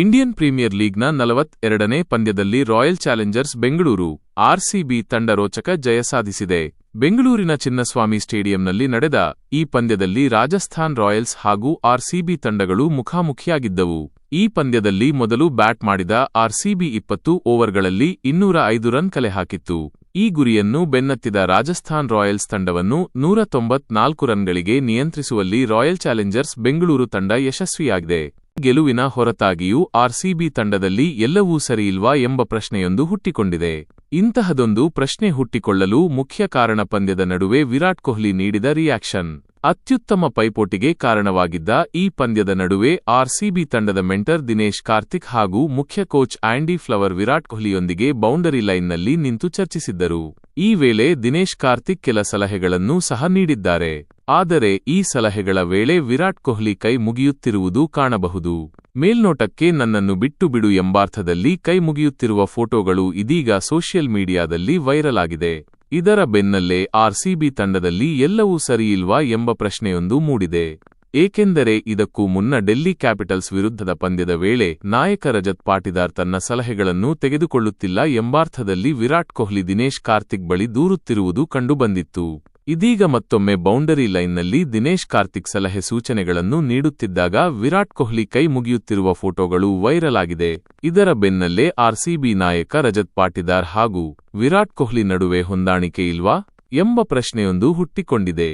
Indian premier ಲೀಗ್ನ ನಲವತ್ತೆರಡನೇ ಪಂದ್ಯದಲ್ಲಿ royal Challengers Bengaluru, RCB ತಂಡ ರೋಚಕ ಜಯ ಸಾಧಿಸಿದೆ. ಬೆಂಗಳೂರಿನ ಚಿನ್ನಸ್ವಾಮಿ ಸ್ಟೇಡಿಯಂನಲ್ಲಿ ನಡೆದ ಈ ಪಂದ್ಯದಲ್ಲಿ ರಾಜಸ್ಥಾನ್ ರಾಯಲ್ಸ್ ಹಾಗೂ ಆರ್ಸಿಬಿ ತಂಡಗಳು ಮುಖಾಮುಖಿಯಾಗಿದ್ದವು. ಈ ಪಂದ್ಯದಲ್ಲಿ ಮೊದಲು ಬ್ಯಾಟ್ ಮಾಡಿದ ಆರ್ಸಿಬಿ ಇಪ್ಪತ್ತು ಓವರ್ಗಳಲ್ಲಿ ಇನ್ನೂರ ಐದು ರನ್ ಕಲೆ ಹಾಕಿತ್ತು. ಈ ಗುರಿಯನ್ನು ಬೆನ್ನತ್ತಿದ ರಾಜಸ್ಥಾನ್ ರಾಯಲ್ಸ್ ತಂಡವನ್ನು ನೂರ ತೊಂಬತ್ನಾಲ್ಕು ರನ್ಗಳಿಗೆ ನಿಯಂತ್ರಿಸುವಲ್ಲಿ ರಾಯಲ್ ಚಾಲೆಂಜರ್ಸ್ ಬೆಂಗಳೂರು ತಂಡ ಯಶಸ್ವಿಯಾಗಿದೆ. ಗೆಲುವಿನ ಹೊರತಾಗಿಯೂ ಆರ್ಸಿಬಿ ತಂಡದಲ್ಲಿ ಎಲ್ಲವೂ ಸರಿಯಿಲ್ವಾ ಎಂಬ ಪ್ರಶ್ನೆಯೊಂದು ಹುಟ್ಟಿಕೊಂಡಿದೆ. ಇಂತಹದೊಂದು ಪ್ರಶ್ನೆ ಹುಟ್ಟಿಕೊಳ್ಳಲು ಮುಖ್ಯ ಕಾರಣ ಪಂದ್ಯದ ನಡುವೆ ವಿರಾಟ್ ಕೊಹ್ಲಿ ನೀಡಿದ ರಿಯಾಕ್ಷನ್. ಅತ್ಯುತ್ತಮ ಪೈಪೋಟಿಗೆ ಕಾರಣವಾಗಿದ್ದ ಈ ಪಂದ್ಯದ ನಡುವೆ ಆರ್ಸಿಬಿ ತಂಡದ ಮೆಂಟರ್ ದಿನೇಶ್ ಕಾರ್ತಿಕ್ ಹಾಗೂ ಮುಖ್ಯ ಕೋಚ್ ಆಂಡಿ ಫ್ಲವರ್ ವಿರಾಟ್ ಕೊಹ್ಲಿಯೊಂದಿಗೆ ಬೌಂಡರಿ ಲೈನ್ನಲ್ಲಿ ನಿಂತು ಚರ್ಚಿಸಿದ್ದರು. ಈ ವೇಳೆ ದಿನೇಶ್ ಕಾರ್ತಿಕ್ ಕೆಲ ಸಲಹೆಗಳನ್ನೂ ಸಹ ನೀಡಿದ್ದಾರೆ. ಆದರೆ ಈ ಸಲಹೆಗಳ ವೇಳೆ ವಿರಾಟ್ ಕೊಹ್ಲಿ ಕೈ ಮುಗಿಯುತ್ತಿರುವುದು ಕಾಣಬಹುದು. ಮೇಲ್ನೋಟಕ್ಕೆ ನನ್ನನ್ನು ಬಿಟ್ಟು ಬಿಡು ಎಂಬಾರ್ಥದಲ್ಲಿ ಕೈ ಮುಗಿಯುತ್ತಿರುವ ಫೋಟೋಗಳು ಇದೀಗ ಸೋಷಿಯಲ್ ಮೀಡಿಯಾದಲ್ಲಿ ವೈರಲ್ ಆಗಿದೆ. ಇದರ ಬೆನ್ನಲ್ಲೇ ಆರ್ಸಿಬಿ ತಂಡದಲ್ಲಿ ಎಲ್ಲವೂ ಸರಿಯಿಲ್ವಾ ಎಂಬ ಪ್ರಶ್ನೆಯೊಂದು ಮೂಡಿದೆ. ಏಕೆಂದರೆ ಇದಕ್ಕೂ ಮುನ್ನ ಡೆಲ್ಲಿ ಕ್ಯಾಪಿಟಲ್ಸ್ ವಿರುದ್ಧದ ಪಂದ್ಯದ ವೇಳೆ ನಾಯಕ ರಜತ್ ಪಾಟಿದಾರ್ ತನ್ನ ಸಲಹೆಗಳನ್ನು ತೆಗೆದುಕೊಳ್ಳುತ್ತಿಲ್ಲ ಎಂಬಾರ್ಥದಲ್ಲಿ ವಿರಾಟ್ ಕೊಹ್ಲಿ ದಿನೇಶ್ ಕಾರ್ತಿಕ್ ಬಳಿ ದೂರುತ್ತಿರುವುದು ಕಂಡುಬಂದಿತ್ತು. ಇದೀಗ ಮತ್ತೊಮ್ಮೆ ಬೌಂಡರಿ ಲೈನ್ನಲ್ಲಿ ದಿನೇಶ್ ಕಾರ್ತಿಕ್ ಸಲಹೆ ಸೂಚನೆಗಳನ್ನು ನೀಡುತ್ತಿದ್ದಾಗ ವಿರಾಟ್ ಕೊಹ್ಲಿ ಕೈ ಮುಗಿಯುತ್ತಿರುವ ಫೋಟೋಗಳು ವೈರಲ್ ಆಗಿದೆ. ಇದರ ಬೆನ್ನಲ್ಲೇ ಆರ್ಸಿಬಿ ನಾಯಕ ರಜತ್ ಪಾಟಿದಾರ್ ಹಾಗೂ ವಿರಾಟ್ ಕೊಹ್ಲಿ ನಡುವೆ ಹೊಂದಾಣಿಕೆ ಇಲ್ವಾ ಎಂಬ ಪ್ರಶ್ನೆಯೊಂದು ಹುಟ್ಟಿಕೊಂಡಿದೆ.